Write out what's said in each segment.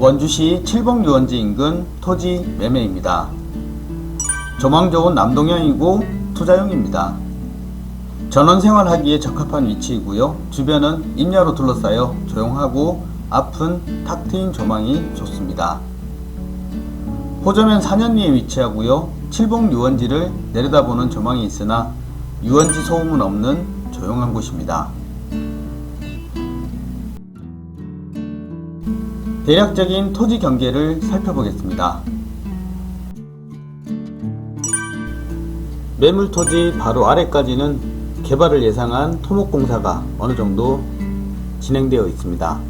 원주시 칠봉 유원지 인근 토지 매매입니다. 조망 좋은 남동향이고 투자용입니다. 전원 생활하기에 적합한 위치이고요. 주변은 임야로 둘러싸여 조용하고 앞은 탁 트인 조망이 좋습니다. 호저면 산현리에 위치하고요. 칠봉 유원지를 내려다보는 조망이 있으나 유원지 소음은 없는 조용한 곳입니다. 대략적인 토지 경계를 살펴보겠습니다. 매물 토지 바로 아래까지는 개발을 예상한 토목공사가 어느 정도 진행되어 있습니다.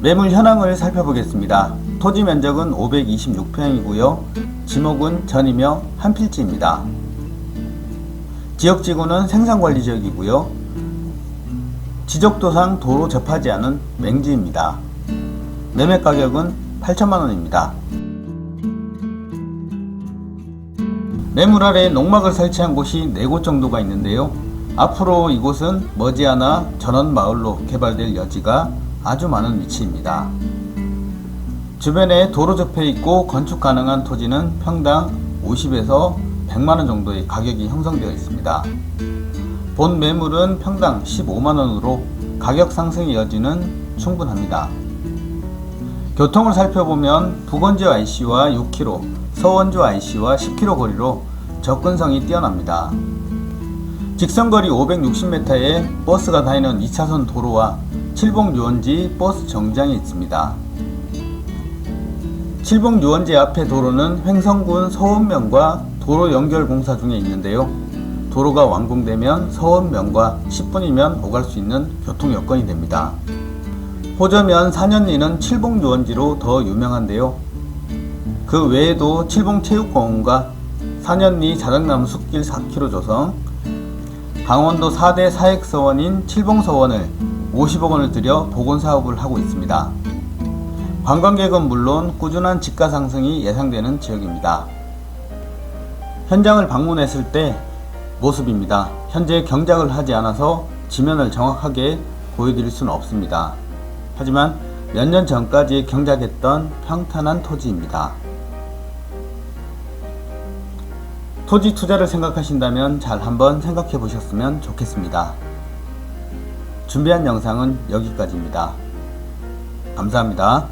매물 현황을 살펴보겠습니다. 토지 면적은 526평이고요. 지목은 전이며 한 필지입니다. 지역지구는 생산관리지역이고요. 지적도상 도로 접하지 않은 맹지입니다. 매매 가격은 8천만원입니다. 매물 아래 농막을 설치한 곳이 4곳 정도가 있는데요. 앞으로 이곳은 머지않아 전원 마을로 개발될 여지가 아주 많은 위치입니다. 주변에 도로 접해 있고 건축 가능한 토지는 평당 50에서 100만원 정도의 가격이 형성되어 있습니다. 본 매물은 평당 15만원으로 가격 상승의 여지는 충분합니다. 교통을 살펴보면 부건주 IC와 6km, 서원주 IC와 10km 거리로 접근성이 뛰어납니다. 직선거리 560m에 버스가 다니는 2차선 도로와 칠봉 유원지 버스 정장이 있습니다. 칠봉 유원지 앞의 도로는 횡성군 서원면과 도로 연결 공사 중에 있는데요. 도로가 완공되면 서원면과 10분이면 오갈 수 있는 교통 여건이 됩니다. 호저면 산현리는 칠봉 유원지로 더 유명한데요. 그 외에도 칠봉 체육공원과 산현리 자작나무 숲길 4km 조성, 강원도 4대 사획서원인 칠봉서원을 50억 원을 들여 복원 사업을 하고 있습니다. 관광객은 물론 꾸준한 집가 상승이 예상되는 지역입니다. 현장을 방문했을 때 모습입니다. 현재 경작을 하지 않아서 지면을 정확하게 보여드릴 수는 없습니다. 하지만 몇 년 전까지 경작했던 평탄한 토지입니다. 토지 투자를 생각하신다면 잘 한번 생각해 보셨으면 좋겠습니다. 준비한 영상은 여기까지입니다. 감사합니다.